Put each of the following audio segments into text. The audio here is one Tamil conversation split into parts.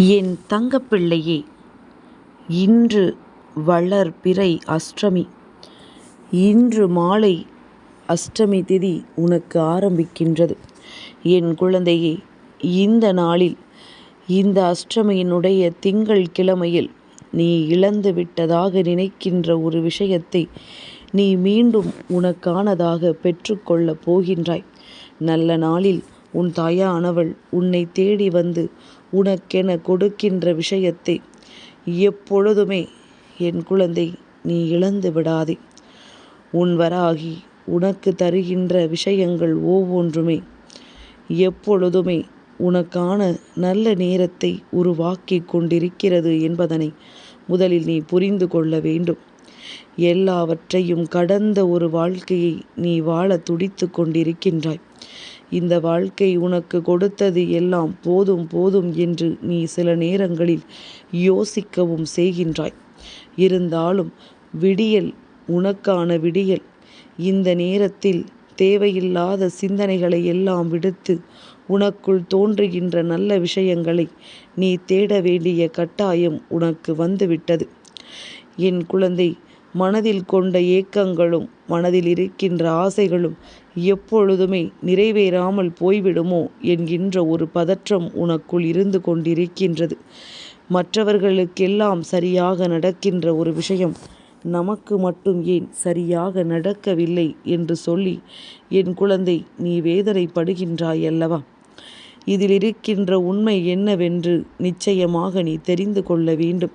என் தங்கப்பிள்ளையே இன்று வளர்பிறை அஷ்டமி. இன்று மாலை அஷ்டமி திதி உனக்கு ஆரம்பிக்கின்றது. என் குழந்தையே இந்த நாளில் இந்த அஷ்டமியினுடைய திங்கள் கிழமையில் நீ இழந்து விட்டதாக நினைக்கின்ற ஒரு விஷயத்தை நீ மீண்டும் உனக்கானதாக பெற்றுக்கொள்ளப் போகின்றாய். நல்ல நாளில் உன் தாயானவள் உன்னை தேடி வந்து உனக்கென கொடுக்கின்ற விஷயத்தை எப்பொழுதுமே என் குழந்தை நீ இழந்து விடாதே. உன் வராகி உனக்கு தருகின்ற விஷயங்கள் ஒவ்வொன்றுமே எப்பொழுதுமே உனக்கான நல்ல நேரத்தை உருவாக்கி கொண்டிருக்கிறது என்பதனை முதலில் நீ புரிந்து கொள்ள வேண்டும். எல்லாவற்றையும் கடந்த ஒரு வாழ்க்கையை நீ வாழ துடித்து கொண்டிருக்கின்றாய். இந்த வாழ்க்கை உனக்கு கொடுத்தது எல்லாம் போதும் போதும் என்று நீ சில நேரங்களில் யோசிக்கவும் செய்கின்றாய். இருந்தாலும் விடியல் உனக்கான விடியல். இந்த நேரத்தில் தேவையில்லாத சிந்தனைகளை எல்லாம் விடுத்து உனக்குள் தோன்றுகின்ற நல்ல விஷயங்களை நீ தேட வேண்டிய கட்டாயம் உனக்கு வந்துவிட்டது. என் குழந்தை மனதில் கொண்ட ஏக்கங்களும் மனதில் இருக்கின்ற ஆசைகளும் எப்பொழுதுமே நிறைவேறாமல் போய்விடுமோ என்கின்ற ஒரு பதற்றம் உனக்குள் இருந்து கொண்டிருக்கின்றது. மற்றவர்களுக்கெல்லாம் சரியாக நடக்கின்ற ஒரு விஷயம் நமக்கு மட்டும் ஏன் சரியாக நடக்கவில்லை என்று சொல்லி என் குழந்தை நீ வேதனைப்படுகின்றாய் அல்லவா இதில் இருக்கின்ற உண்மை என்னவென்று நிச்சயமாக நீ தெரிந்து கொள்ள வேண்டும்.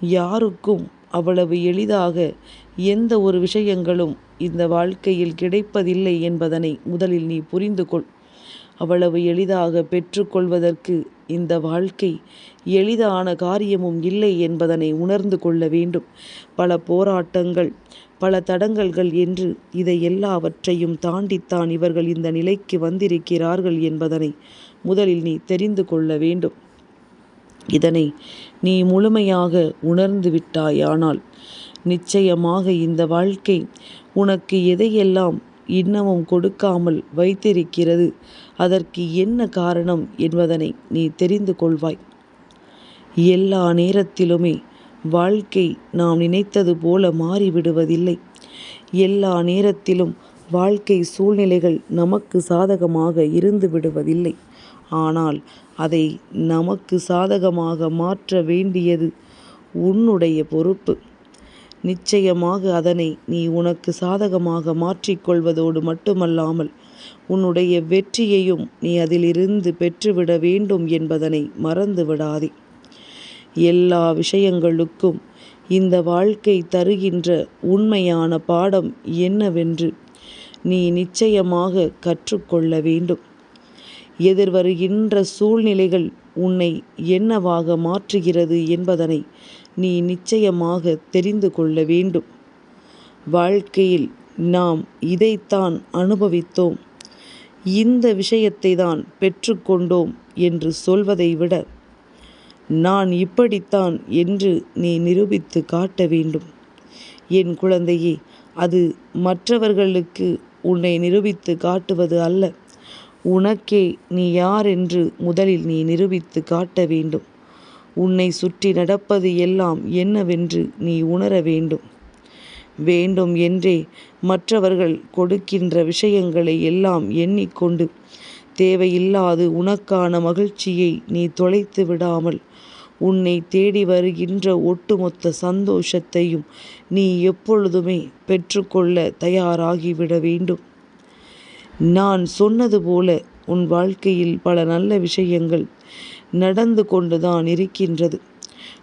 யாருக்கும் அவ்வளவு எளிதாக எந்த ஒரு விஷயங்களும் இந்த வாழ்க்கையில் கிடைப்பதில்லை என்பதனை முதலில் நீ புரிந்து கொள். அவ்வளவு எளிதாக பெற்றுக்கொள்வதற்கு இந்த வாழ்க்கை எளிதான காரியமும் இல்லை என்பதனை உணர்ந்து கொள்ள வேண்டும். பல போராட்டங்கள் பல தடங்கல்கள் என்று இதை எல்லாவற்றையும் தாண்டித்தான் இவர்கள் இந்த நிலைக்கு வந்திருக்கிறார்கள் என்பதனை முதலில் நீ தெரிந்து கொள்ள வேண்டும். இதனை நீ முழுமையாக உணர்ந்து விட்டாயானால் நிச்சயமாக இந்த வாழ்க்கை உனக்கு எதையெல்லாம் இன்னமும் கொடுக்காமல் வைத்திருக்கிறது? அதற்கு என்ன காரணம் என்பதனை நீ தெரிந்து கொள்வாய். எல்லா நேரத்திலுமே வாழ்க்கை நாம் நினைத்தது போல மாறிவிடுவதில்லை. எல்லா நேரத்திலும் வாழ்க்கை சூழ்நிலைகள் நமக்கு சாதகமாக இருந்து விடுவதில்லை. ஆனால் அதை நமக்கு சாதகமாக மாற்ற வேண்டியது உன்னுடைய பொறுப்பு. நிச்சயமாக அதனை நீ உனக்கு சாதகமாக மாற்றிக்கொள்வதோடு மட்டுமல்லாமல் உன்னுடைய வெற்றியையும் நீ அதிலிருந்து பெற்றுவிட வேண்டும் என்பதனை மறந்து விடாதே எல்லா விஷயங்களுக்கும் இந்த வாழ்க்கை தருகின்ற உண்மையான பாடம் என்னவென்று நீ நிச்சயமாக கற்றுக்கொள்ள வேண்டும். எதிர்வருகின்ற சூழ்நிலைகள் உன்னை என்னவாக மாற்றுகிறது என்பதனை நீ நிச்சயமாக தெரிந்து கொள்ள வேண்டும். வாழ்க்கையில் நாம் இதைத்தான் அனுபவித்தோம். இந்த விஷயத்தை தான் பெற்றுக்கொண்டோம் என்று சொல்வதை விட நான் இப்படித்தான் என்று நீ நிரூபித்து காட்ட வேண்டும். என் குழந்தையே அது மற்றவர்களுக்கு உன்னை நிரூபித்து காட்டுவது அல்ல. உனக்கே நீ யார் என்று முதலில் நீ நிரூபித்து காட்ட வேண்டும். உன்னை சுற்றி நடப்பது எல்லாம் என்னவென்று நீ உணர வேண்டும். வேண்டும் என்றே மற்றவர்கள் கொடுக்கின்ற விஷயங்களை எல்லாம் எண்ணிக்கொண்டு தேவையில்லாது உனக்கான மகிழ்ச்சியை நீ தொலைத்து விடாமல் உன்னை தேடி வருகின்ற ஒட்டுமொத்த சந்தோஷத்தையும் நீ எப்பொழுதுமே பெற்றுக்கொள்ள தயாராகிவிட வேண்டும். நான் சொன்னது போல உன் வாழ்க்கையில் பல நல்ல விஷயங்கள் நடந்து கொண்டுதான் இருக்கின்றது.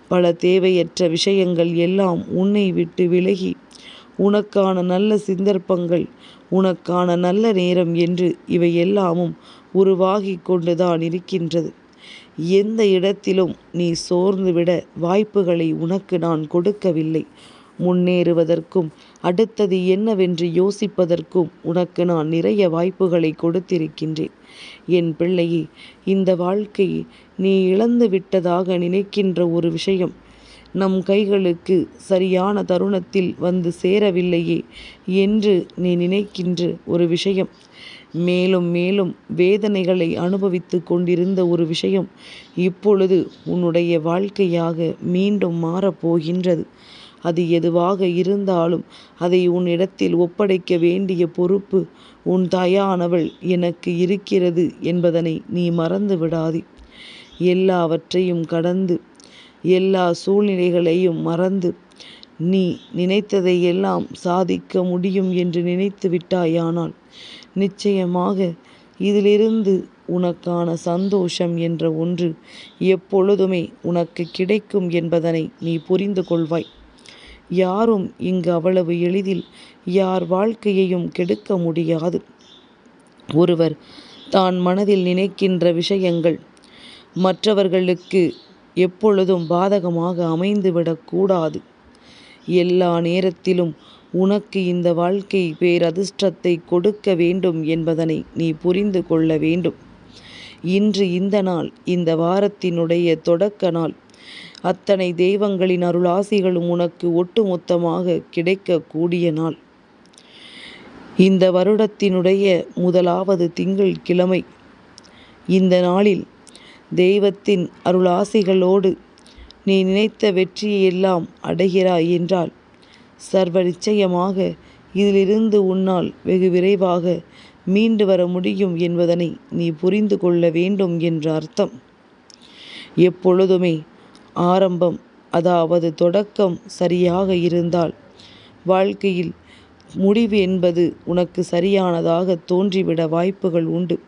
பல தேவையற்ற விஷயங்கள் எல்லாம் உன்னை விட்டு விலகி உனக்கான நல்ல சந்தர்ப்பங்கள் உனக்கான நல்ல நேரம் என்று இவை எல்லாமும் உருவாகி கொண்டுதான் இருக்கின்றது. எந்த இடத்திலும் நீ சோர்ந்துவிட வாய்ப்புகளை உனக்கு நான் கொடுக்கவில்லை. முன்னேறுவதற்கும் அடுத்தது என்னவென்று யோசிப்பதற்கும் உனக்கு நான் நிறைய வாய்ப்புகளை கொடுத்திருக்கின்றேன். என் பிள்ளையே இந்த வாழ்க்கையை நீ இழந்து விட்டதாக நினைக்கின்ற ஒரு விஷயம். நம் கைகளுக்கு சரியான தருணத்தில் வந்து சேரவில்லையே என்று நீ நினைக்கின்ற ஒரு விஷயம். மேலும் மேலும் வேதனைகளை அனுபவித்து கொண்டிருந்த ஒரு விஷயம் இப்பொழுது உன்னுடைய வாழ்க்கையாக மீண்டும் மாறப்போகின்றது அது எதுவாக இருந்தாலும் அதை உன்னிடத்தில் ஒப்படைக்க வேண்டிய பொறுப்பு உன் தாயானவள் எனக்கு இருக்கிறது என்பதனை நீ மறந்து விடாதே எல்லாவற்றையும் கடந்து எல்லா சூழ்நிலைகளையும் மறந்து நீ நினைத்ததை எல்லாம் சாதிக்க முடியும் என்று நினைத்து விட்டாயானால் நிச்சயமாக இதிலிருந்து உனக்கான சந்தோஷம் என்ற ஒன்று எப்பொழுதுமே உனக்கு கிடைக்கும் என்பதனை நீ புரிந்து கொள்வாய். யாரும் இங்கு அவ்வளவு எளிதில் யார் வாழ்க்கையையும் கெடுக்க முடியாது. ஒருவர் தான் மனதில் நினைக்கின்ற விஷயங்கள் மற்றவர்களுக்கு எப்பொழுதும் பாதகமாக அமைந்துவிடக்கூடாது எல்லா நேரத்திலும் உனக்கு இந்த வாழ்க்கை பேரதிர்ஷ்டத்தை கொடுக்க வேண்டும் என்பதனை நீ புரிந்து கொள்ள வேண்டும். இன்று இந்த நாள் இந்த வாரத்தினுடைய தொடக்க நாள். அத்தனை தெய்வங்களின் அருளாசிகளும் உனக்கு ஒட்டுமொத்தமாக கிடைக்கக்கூடிய நாள். இந்த வருடத்தினுடைய முதலாவது திங்கள் கிழமை. இந்த நாளில் தெய்வத்தின் அருளாசிகளோடு நீ நினைத்த வெற்றியை எல்லாம் அடைகிறாய் என்றால் சர்வ நிச்சயமாக இதிலிருந்து உன்னால் வெகு விரைவாக மீண்டு வர முடியும் என்பதனை நீ புரிந்து கொள்ள வேண்டும் என்ற அர்த்தம். எப்பொழுதுமே ஆரம்பம் அதாவது தொடக்கம் சரியாக இருந்தால் வாழ்க்கையில் முடிவு என்பது உனக்கு சரியானதாக தோன்றிவிட வாய்ப்புகள் உண்டு.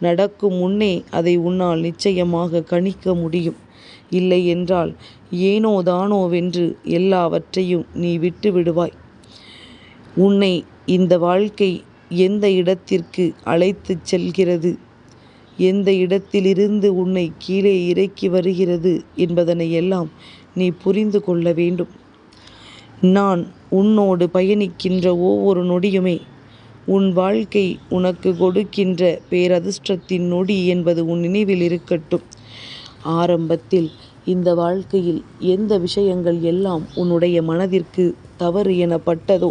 நடக்கும் முன்னே அதை உன்னால் நிச்சயமாக கணிக்க முடியும். இல்லை என்றால் ஏனோ தானோவென்று எல்லாவற்றையும் நீ விட்டு விடுவாய். உன்னை இந்த வாழ்க்கை எந்த இடத்திற்கு அழைத்துச் செல்கிறது? எந்த இடத்திலிருந்து உன்னை கீழே இறக்கி வருகிறது என்பதனை எல்லாம் நீ புரிந்து கொள்ள வேண்டும். நான் உன்னோடு பயணிக்கின்ற ஒவ்வொரு நொடியுமே உன் வாழ்க்கை உனக்கு கொடுக்கின்ற பேரதிர்ஷ்டத்தின் நொடி என்பது உன் நினைவில் இருக்கட்டும். ஆரம்பத்தில் இந்த வாழ்க்கையில் எந்த விஷயங்கள் எல்லாம் உன்னுடைய மனதிற்கு தவறு எனப்பட்டதோ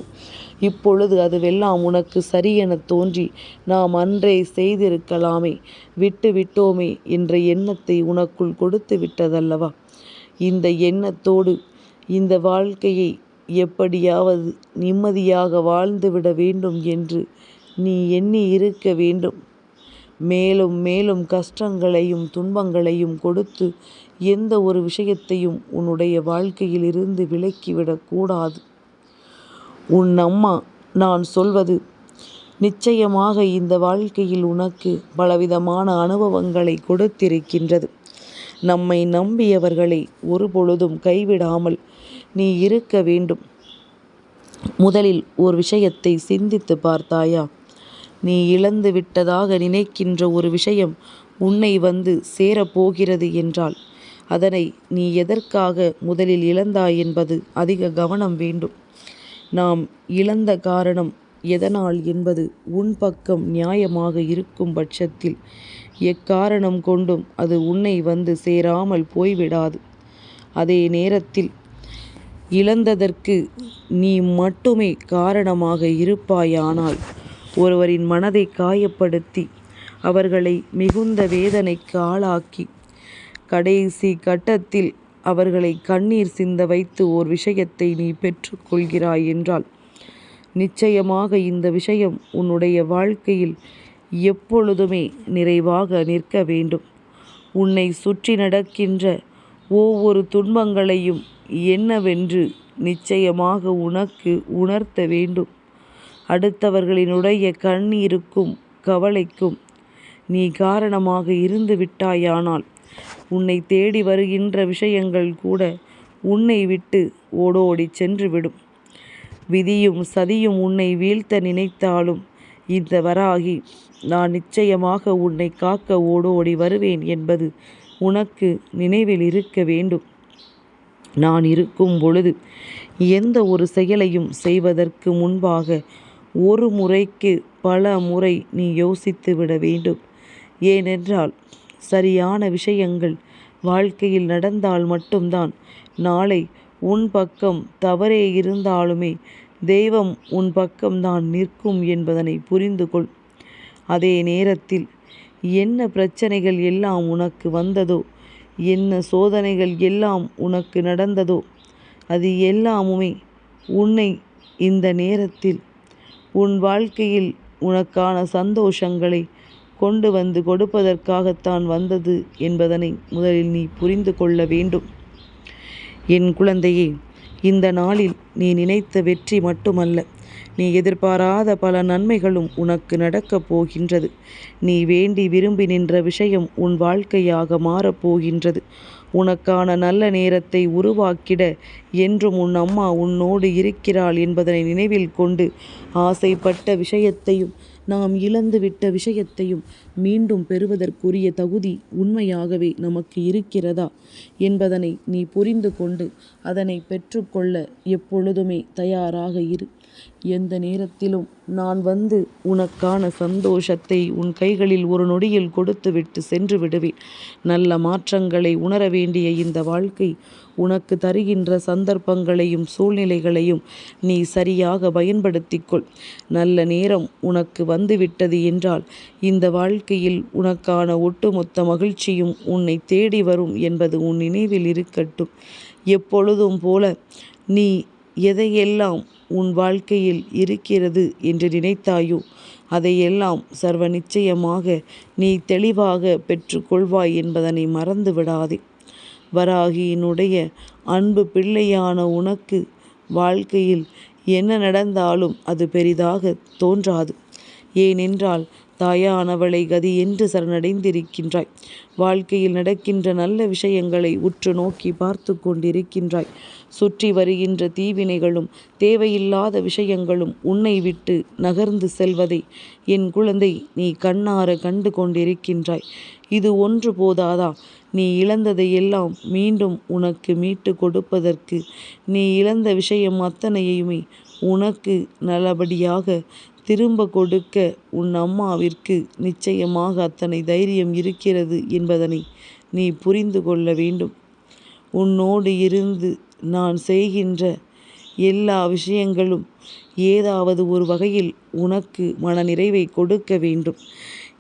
இப்பொழுது அதுவெல்லாம் உனக்கு சரியென தோன்றி நாம் அன்றே செய்திருக்கலாமே விட்டு விட்டோமே என்ற எண்ணத்தை உனக்குள் கொடுத்து விட்டதல்லவா? இந்த எண்ணத்தோடு இந்த வாழ்க்கையை எப்படியாவது நிம்மதியாக வாழ்ந்துவிட வேண்டும் என்று நீ எண்ணி இருக்க வேண்டும். மேலும் மேலும் கஷ்டங்களையும் துன்பங்களையும் கொடுத்து எந்த ஒரு விஷயத்தையும் உன்னுடைய வாழ்க்கையில் இருந்து விலக்கிவிடக்கூடாது உன் அம்மா நான் சொல்வது நிச்சயமாக இந்த வாழ்க்கையில் உனக்கு பலவிதமான அனுபவங்களை கொடுத்திருக்கின்றது. நம்மை நம்பியவர்களை ஒருபொழுதும் கைவிடாமல் நீ இருக்க வேண்டும். முதலில் ஒரு விஷயத்தை சிந்தித்து பார்த்தாயா? நீ இழந்து விட்டதாக நினைக்கின்ற ஒரு விஷயம் உன்னை வந்து சேரப்போகிறது என்றால் அதனை நீ எதற்காக முதலில் இழந்தாய் என்பது அதிக கவனம் வேண்டும். நாம் இழந்த காரணம் எதனால் என்பது உன் பக்கம் நியாயமாக இருக்கும் பட்சத்தில் எக்காரணம் கொண்டும் அது உன்னை வந்து சேராமல் போய்விடாது. அதே நேரத்தில் இழந்ததற்கு நீ மட்டுமே காரணமாக இருப்பாயானால் ஒருவரின் மனதை காயப்படுத்தி அவர்களை மிகுந்த வேதனைக்கு ஆளாக்கி கடைசி கட்டத்தில் அவர்களை கண்ணீர் சிந்த வைத்து ஓர் விஷயத்தை நீ பெற்றுக்கொள்கிறாய் என்றால் நிச்சயமாக இந்த விஷயம் உன்னுடைய வாழ்க்கையில் எப்பொழுதுமே நிறைவாக நிற்க வேண்டும். உன்னை சுற்றி நடக்கின்ற ஒவ்வொரு துன்பங்களையும் என்னவென்று நிச்சயமாக உனக்கு உணர்த்த வேண்டும். அடுத்தவர்களினுடைய கண்ணீருக்கும் கவலைக்கும் நீ காரணமாக இருந்து விட்டாயானால் உன்னை தேடி வருகின்ற விஷயங்கள் கூட உன்னை விட்டு ஓடோடி சென்றுவிடும். விதியும் சதியும் உன்னை வீழ்த்த நினைத்தாலும் இந்த வராகி நான் நிச்சயமாக உன்னை காக்க ஓடோடி வருவேன் என்பது உனக்கு நினைவில் இருக்க வேண்டும். நான் இருக்கும் பொழுது எந்த ஒரு செயலையும் செய்வதற்கு முன்பாக ஒரு முறைக்கு பல முறை நீ யோசித்து விட வேண்டும். ஏனென்றால் சரியான விஷயங்கள் வாழ்க்கையில் நடந்தால் மட்டும்தான் நாளை உன் பக்கம் தவறே இருந்தாலுமே தெய்வம் உன் பக்கம்தான் நிற்கும் என்பதனை புரிந்து கொள். அதே நேரத்தில் என்ன பிரச்சனைகள் எல்லாம் உனக்கு வந்ததோ என்ன சோதனைகள் எல்லாம் உனக்கு நடந்ததோ அது எல்லாமுமே உன்னை இந்த நேரத்தில் உன் வாழ்க்கையில் உனக்கான சந்தோஷங்களை கொண்டு வந்து கொடுப்பதற்காகத்தான் வந்தது என்பதனை முதலில் நீ புரிந்து கொள்ள வேண்டும். என் குழந்தையே இந்த நாளில் நீ நினைத்த வெற்றி மட்டுமல்ல. நீ எதிர்பாராத பல நன்மைகளும் உனக்கு நடக்கப் போகின்றது. நீ வேண்டி விரும்பி நின்ற விஷயம் உன் வாழ்க்கையாக மாறப்போகின்றது உனக்கான நல்ல நேரத்தை உருவாக்கிட என்றும் உன் அம்மா உன்னோடு இருக்கிறாள் என்பதனை நினைவில் கொண்டு ஆசைப்பட்ட விஷயத்தையும் நாம் இழந்துவிட்ட விஷயத்தையும் மீண்டும் பெறுவதற்குரிய தகுதி உண்மையாகவே நமக்கு இருக்கிறதா என்பதனை நீ புரிந்து கொண்டு அதனை பெற்றுக்கொள்ள எப்பொழுதுமே தயாராக இரு. எந்த நேரத்திலும் நான் வந்து உனக்கான சந்தோஷத்தை உன் கைகளில் ஒரு நொடியில் கொடுத்துவிட்டு சென்று விடுவேன். நல்ல மாற்றங்களை உணர வேண்டிய இந்த வாழ்க்கை உனக்கு தருகின்ற சந்தர்ப்பங்களையும் சூழ்நிலைகளையும் நீ சரியாக பயன்படுத்திக்கொள். நல்ல நேரம் உனக்கு வந்துவிட்டது என்றால் இந்த வாழ்க்கையில் உனக்கான ஒட்டுமொத்த மகிழ்ச்சியும் உன்னை தேடி வரும் என்பது உன் நினைவில் இருக்கட்டும். எப்பொழுதும் போல நீ எதையெல்லாம் உன் வாழ்க்கையில் இருக்கிறது என்று நினைத்தாயோ? அதையெல்லாம் சர்வ நிச்சயமாக நீ தெளிவாக பெற்றுக்கொள்வாய் என்பதனை மறந்து விடாதே வராகியினுடைய அன்பு பிள்ளையான உனக்கு வாழ்க்கையில் என்ன நடந்தாலும் அது பெரிதாக தோன்றாது. ஏனென்றால் தாயானவளை கதி என்று சரணடைந்திருக்கின்றாய். வாழ்க்கையில் நடக்கின்ற நல்ல விஷயங்களை உற்று நோக்கி பார்த்து கொண்டிருக்கின்றாய். சுற்றி வருகின்ற தீவினைகளும் தேவையில்லாத விஷயங்களும் உன்னை விட்டு நகர்ந்து செல்வதை. என் குழந்தை நீ கண்ணார கண்டு கொண்டிருக்கின்றாய். இது ஒன்று போதாதா? நீ இழந்ததையெல்லாம் மீண்டும் உனக்கு மீட்டு கொடுப்பதற்கு. நீ இழந்த விஷயம் அத்தனையுமே உனக்கு நல்லபடியாக திரும்ப கொடுக்க உன் அம்மாவிற்கு நிச்சயமாக அத்தனை தைரியம் இருக்கிறது என்பதனை நீ புரிந்து கொள்ள வேண்டும். உன்னோடு இருந்து நான் செய்கின்ற எல்லா விஷயங்களும் ஏதாவது ஒரு வகையில் உனக்கு மனநிறைவை கொடுக்க வேண்டும்.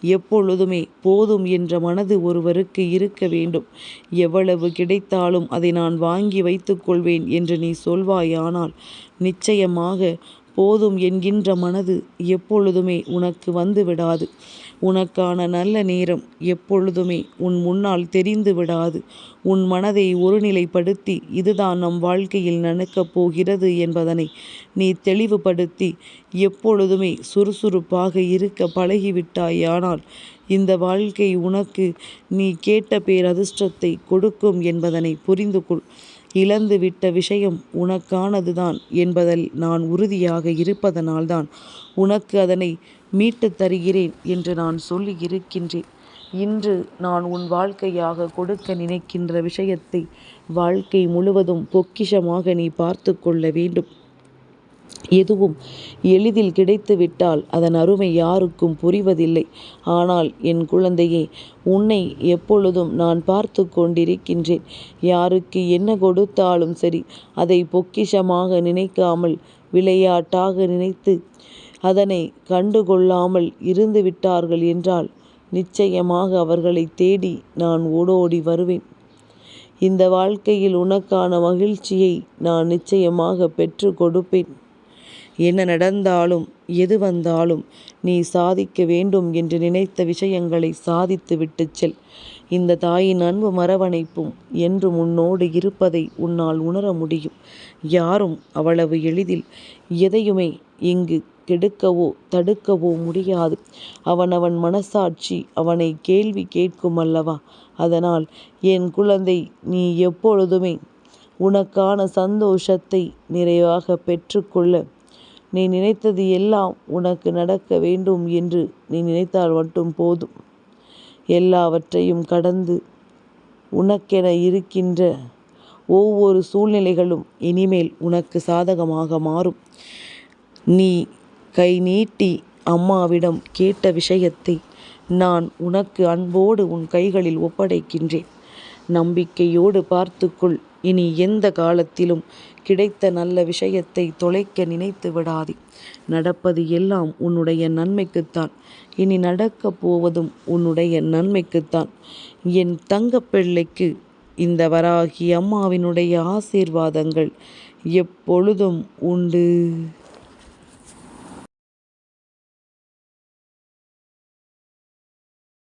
எப்பொழுதுமே போதும் என்ற மனது ஒருவருக்கு இருக்க வேண்டும். எவ்வளவு கிடைத்தாலும் அதை நான் வாங்கி வைத்துக்கொள்வேன் என்று நீ சொல்வாயானால் நிச்சயமாக போதும் என்கின்ற மனது எப்பொழுதுமே உனக்கு வந்து விடாது. உனக்கான நல்ல நேரம் எப்பொழுதுமே உன் முன்னால் தெரிந்து விடாது. உன் மனதை ஒருநிலைப்படுத்தி இதுதான் நம் வாழ்க்கையில் நடக்கப் போகிறது என்பதனை நீ தெளிவுபடுத்தி எப்பொழுதுமே சுறுசுறுப்பாக இருக்க பழகிவிட்டாயானால் இந்த வாழ்க்கை உனக்கு நீ கேட்ட பேரதிர்ஷ்டத்தை கொடுக்கும் என்பதனை புரிந்து கொள் இழந்துவிட்ட விஷயம் உனக்கானதுதான் என்பதில் நான் உறுதியாக இருப்பதனால்தான் உனக்கு அதனை மீட்டுத் தருகிறேன் என்று நான் சொல்லி இருக்கின்றேன் இன்று நான் உன் வாழ்க்கையாக கொடுக்க நினைக்கின்ற விஷயத்தை வாழ்க்கை முழுவதும் பொக்கிஷமாக நீ பார்த்து கொள்ள வேண்டும். எதுவும் எளிதில் கிடைத்துவிட்டால் அதன் அருமை யாருக்கும் புரிவதில்லை. ஆனால் என் குழந்தையே உன்னை எப்பொழுதும் நான் பார்த்து கொண்டிருக்கின்றேன். யாருக்கு என்ன கொடுத்தாலும் சரி அதை பொக்கிஷமாக நினைக்காமல் விளையாட்டாக நினைத்து அதனை கண்டுகொள்ளாமல் இருந்து விட்டார்கள் என்றால் நிச்சயமாக அவர்களை தேடி நான் ஓடோடி வருவேன். இந்த வாழ்க்கையில் உனக்கான மகிழ்ச்சியை நான் நிச்சயமாக பெற்று கொடுப்பேன். என்ன நடந்தாலும் எது வந்தாலும் நீ சாதிக்க வேண்டும் என்று நினைத்த விஷயங்களை சாதித்து விட்டு செல். இந்த தாயின் அன்பு மரவணைப்பும் என்று உன்னோடு இருப்பதை உன்னால் உணர முடியும். யாரும் அவ்வளவு எளிதில் எதையுமே இங்கு கெடுக்கவோ தடுக்கவோ முடியாது. அவனவன் மனசாட்சி அவனை கேள்வி கேட்கும் அல்லவா? அதனால் என் குழந்தை நீ எப்பொழுதுமே உனக்கான சந்தோஷத்தை நிறைவாக பெற்றுக்கொள்ள. நீ நினைத்தது எல்லாம் உனக்கு நடக்க வேண்டும் என்று நீ நினைத்தால் மட்டும் போதும். எல்லாவற்றையும் கடந்து உனக்கென இருக்கின்ற ஒவ்வொரு சூழ்நிலைகளும் இனிமேல் உனக்கு சாதகமாக மாறும். நீ கை நீட்டி அம்மாவிடம் கேட்ட விஷயத்தை நான் உனக்கு அன்போடு உன் கைகளில் ஒப்படைக்கின்றேன். நம்பிக்கையோடு பார்த்துக்கொள். இனி எந்த காலத்திலும் கிடைத்த நல்ல விஷயத்தை தொலைக்க நினைத்து விடாதே. நடப்பது எல்லாம் உன்னுடைய நன்மைக்குத்தான். இனி நடக்கப் போவதும் உன்னுடைய நன்மைக்குத்தான். என் தங்கப்பிள்ளைக்கு இந்த வராகி அம்மாவினுடைய ஆசீர்வாதங்கள் எப்பொழுதும் உண்டு.